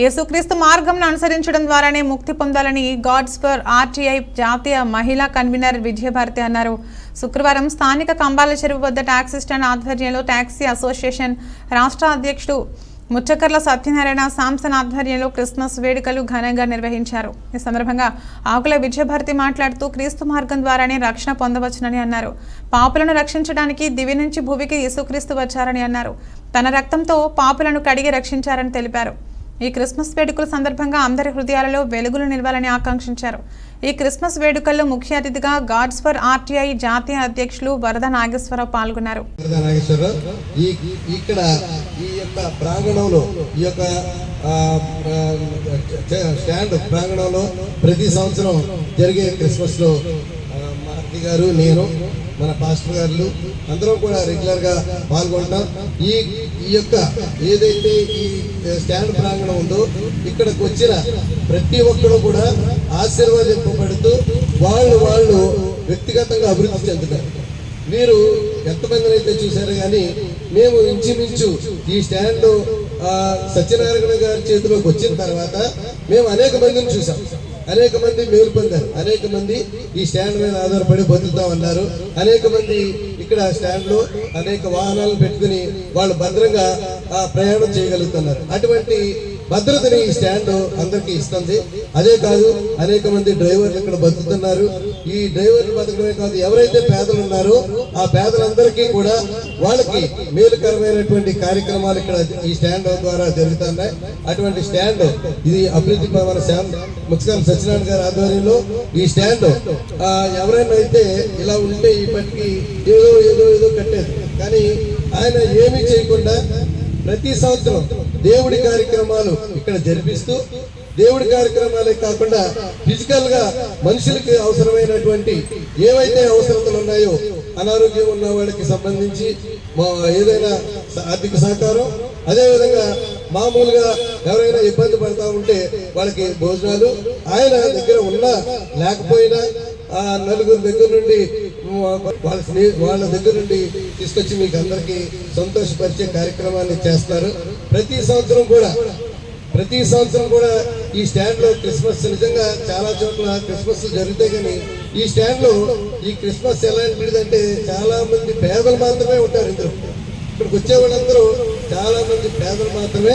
యేసుక్రీస్తు మార్గంను అనుసరించడం ద్వారానే ముక్తి పొందాలని గాడ్స్ ఫర్ ఆర్టీఐ జాతీయ మహిళా కన్వీనర్ విజయభారతి అన్నారు. శుక్రవారం స్థానిక కంబాల చెరువు వద్ద ట్యాక్సీ స్టాండ్ ఆధ్వర్యంలో టాక్సీ అసోసియేషన్ రాష్ట్ర అధ్యక్షుడు ముచ్చకర్ల సత్యనారాయణ సాంసన్ ఆధ్వర్యంలో క్రిస్మస్ వేడుకలు ఘనంగా నిర్వహించారు. ఈ సందర్భంగా ఆకుల విజయభారతి మాట్లాడుతూ క్రీస్తు మార్గం ద్వారానే రక్షణ పొందవచ్చునని అన్నారు. పాపులను రక్షించడానికి దివి నుంచి భూమికి యేసుక్రీస్తు వచ్చారని అన్నారు. తన రక్తంతో పాపులను కడిగి రక్షించారని తెలిపారు. ఈ క్రిస్మస్ వేడుకల సందర్భంగా అందరి హృదయాలలో వెలుగులు నిలవాలని ఆకాంక్షించారు. ఈ క్రిస్మస్ వేడుకల్లో ముఖ్య అతిథిగా గాడ్స్ ఫర్ ఆర్టీఐ జాతీయ అధ్యక్షులు వరద నాగేశ్వరరావు పాల్గొన్నారు. ఇక్కడ ఈ యొక్క ప్రాంగణంలో ఈ యొక్క స్టాండ్ ప్రాంగణంలో ప్రతి సంవత్సరం జరిగే క్రిస్మస్లో ఆ, గారు నేను మన పాస్టర్ గారు అందరం కూడా రెగ్యులర్గా పాల్గొంటాం. ఈ ఈ యొక్క ఏదైతే ఈ స్టాండ్ ప్రాంగణం ఉందో ఇక్కడికి వచ్చిన ప్రతి ఒక్కరు కూడా ఆశీర్వదింపబడుతూ వాళ్ళు వాళ్ళు వ్యక్తిగతంగా అభివృద్ధి చెందుతారు. మీరు ఎంతమందిని అయితే చూశారు కానీ మేము ఇంచుమించు ఈ స్టాండ్ సత్యనారాయణ గారి చేతిలోకి వచ్చిన తర్వాత మేము అనేక మందిని చూసాం అనేక మంది మేలు పొందారు. అనేక మంది ఈ స్టాండ్ మీద ఆధారపడి బతుకుతా ఉన్నారు. అనేక మంది ఇక్కడ స్టాండ్లో అనేక వాహనాలు పెట్టుకుని వాళ్ళు భద్రంగా ఆ, ప్రయాణం చేయగలుగుతున్నారు. అటువంటి భద్రతని ఈ స్టాండ్ అందరికీ ఇస్తుంది. అదే కాదు అనేక మంది డ్రైవర్లు ఇక్కడ బతుకుతున్నారు. ఈ డ్రైవర్లు బతకడమే కాదు ఎవరైతే పేదలు ఉన్నారో ఆ పేదలందరికీ కూడా వాళ్ళకి మేలుకరమైనటువంటి కార్యక్రమాలు ఇక్కడ ఈ స్టాండ్ ద్వారా జరుగుతున్నాయి. అటువంటి స్టాండ్ ఇది అభివృద్ధి మన శ్యామ్ ముఖ్యం సత్యనారాయణ గారి ఆధ్వర్యంలో ఈ స్టాండ్ ఎవరైనా అయితే ఇలా ఉంటే ఇప్పటికీ ఏదో ఏదో ఏదో కట్టేది. కానీ ఆయన ఏమీ చేయకుండా ప్రతి సంవత్సరం దేవుడి కార్యక్రమాలు ఇక్కడ జరిపిస్తూ దేవుడి కార్యక్రమాలే కాకుండా ఫిజికల్గా మనుషులకి అవసరమైనటువంటి ఏవైతే అవసరతలు ఉన్నాయో అనారోగ్యం ఉన్న వాళ్ళకి సంబంధించి మా ఏదైనా స- ఆర్థిక సహకారం అదేవిధంగా మామూలుగా ఎవరైనా ఇబ్బంది పడతా ఉంటే వాళ్ళకి భోజనాలు ఆయన దగ్గర ఉన్నా లేకపోయినా ఆ నలుగురు దగ్గర నుండి వాళ్ళ స్నే- వాళ్ళ దగ్గర నుండి తీసుకొచ్చి మీకు అందరికీ సంతోషపరిచే కార్యక్రమాన్ని చేస్తారు ప్రతి సంవత్సరం కూడా ప్రతి సంవత్సరం కూడా ఈ స్టాండ్లో క్రిస్మస్ నిజంగా చాలా చోట్ల క్రిస్మస్ జరుగుతాయి కానీ ఈ స్టాండ్లో ఈ క్రిస్మస్ ఎలాంటిదంటే చాలామంది పేదలు మాత్రమే ఉంటారు ఇందులో. ఇక్కడికి వచ్చే వాళ్ళందరూ చాలామంది పేదలు మాత్రమే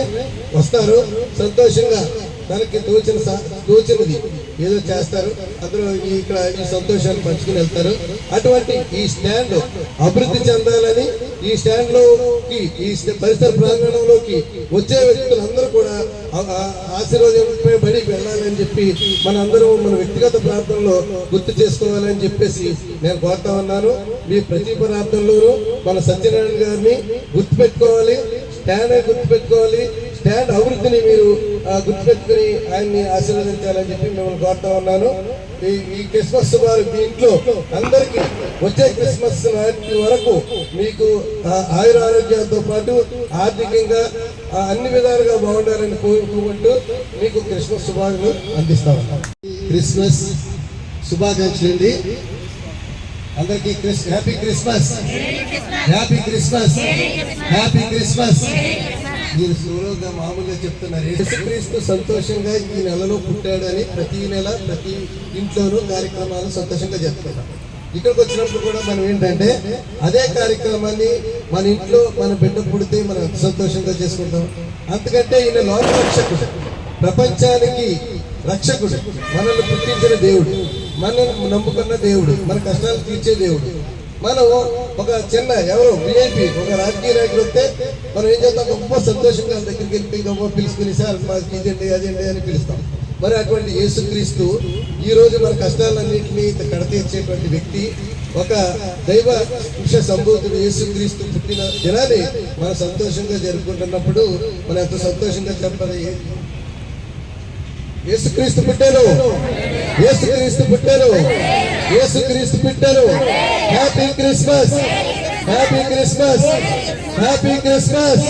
వస్తారు. సంతోషంగా తనకి తోచిన తోచినది. ఏదో చేస్తారు. అందరూ ఇక్కడ ఈ సంతోషాన్ని పంచుకుని వెళ్తారు. అటువంటి ఈ స్టాండ్ అభివృద్ధి చెందాలని ఈ స్టాండ్లోకి ఈ పరిసర ప్రాంగణంలోకి వచ్చే వ్యక్తులందరూ కూడా ఆశీర్వదింపబడి వెళ్ళాలని చెప్పి మన అందరూ మన వ్యక్తిగత ప్రార్థనలో గుర్తు చేసుకోవాలని చెప్పేసి నేను కోరుతా ఉన్నాను. మీ ప్రతి ప్రార్థనలోనూ మన సత్యనారాయణ గారిని గుర్తుపెట్టుకోవాలి స్టాండ్ గుర్తుపెట్టుకోవాలి స్టాండ్ అభివృద్ధిని మీరు గుర్తుపెట్టుకుని ఆయన్ని ఆశీర్వదించాలని చెప్పి మిమ్మల్ని కోరుతా ఉన్నాను. ఈ ఈ క్రిస్మస్ వారు మీ ఇంట్లో అందరికీ వచ్చే క్రిస్మస్ నాటి వరకు మీకు ఆయుర ఆరోగ్యాలతో పాటు ఆర్థికంగా అన్ని విధాలుగా బాగుండాలని కోరుకుంటూ మీకు క్రిస్మస్ శుభాకాంక్షలు అందిస్తా ఉన్నాను. క్రిస్మస్ శుభాకాంక్షలు అండి. అందరికి happy Christmas. Happy Christmas. Happy Christmas. మీరు సులువుగా మామూలుగా చెప్తున్నారు యేసుక్రీస్తు సంతోషంగా ఈ నెలలో పుట్టాడని ప్రతి నెల ప్రతి ఇంట్లోనూ కార్యక్రమాలు సంతోషంగా జరుపుకుంటాం. ఇక్కడికి వచ్చినప్పుడు కూడా మనం ఏంటంటే అదే కార్యక్రమాన్ని మన ఇంట్లో మన బిడ్డ పుడితే మనం సంతోషంగా చేసుకుంటాం. అంతకంటే ఈయన లోక రక్షకుడు ప్రపంచానికి రక్షకుడు మనల్ని పుట్టించిన దేవుడు మనల్ని నమ్ముకున్న దేవుడు మన కష్టాలు తీర్చే దేవుడు. మనం ఒక చిన్న ఎవరో విఐపి ఒక రాజకీయ నాయకుడు వస్తే మనం ఏం చేస్తాం? గొప్ప సంతోషంగా దగ్గరికి వెళ్ళి గొప్ప పిలుచుకుని సార్ మాకు ఇదండి అదండి అని పిలుస్తాం. మరి అటువంటి యేసుక్రీస్తు ఈ రోజు మన కష్టాలన్నింటినీ కడతీర్చేటువంటి వ్యక్తి ఒక దైవ పురుష సంబోధుడు యేసుక్రీస్తు పుట్టిన దినాన్ని మనం సంతోషంగా జరుపుకుంటున్నప్పుడు మనం ఎంతో సంతోషంగా చెప్పాలి? యేసుక్రీస్తు పుట్టారు! యేసుక్రీస్తు పుట్టారు! యేసు యేసుక్రీస్తు పుట్టారు happy Christmas happy Christmas happy Christmas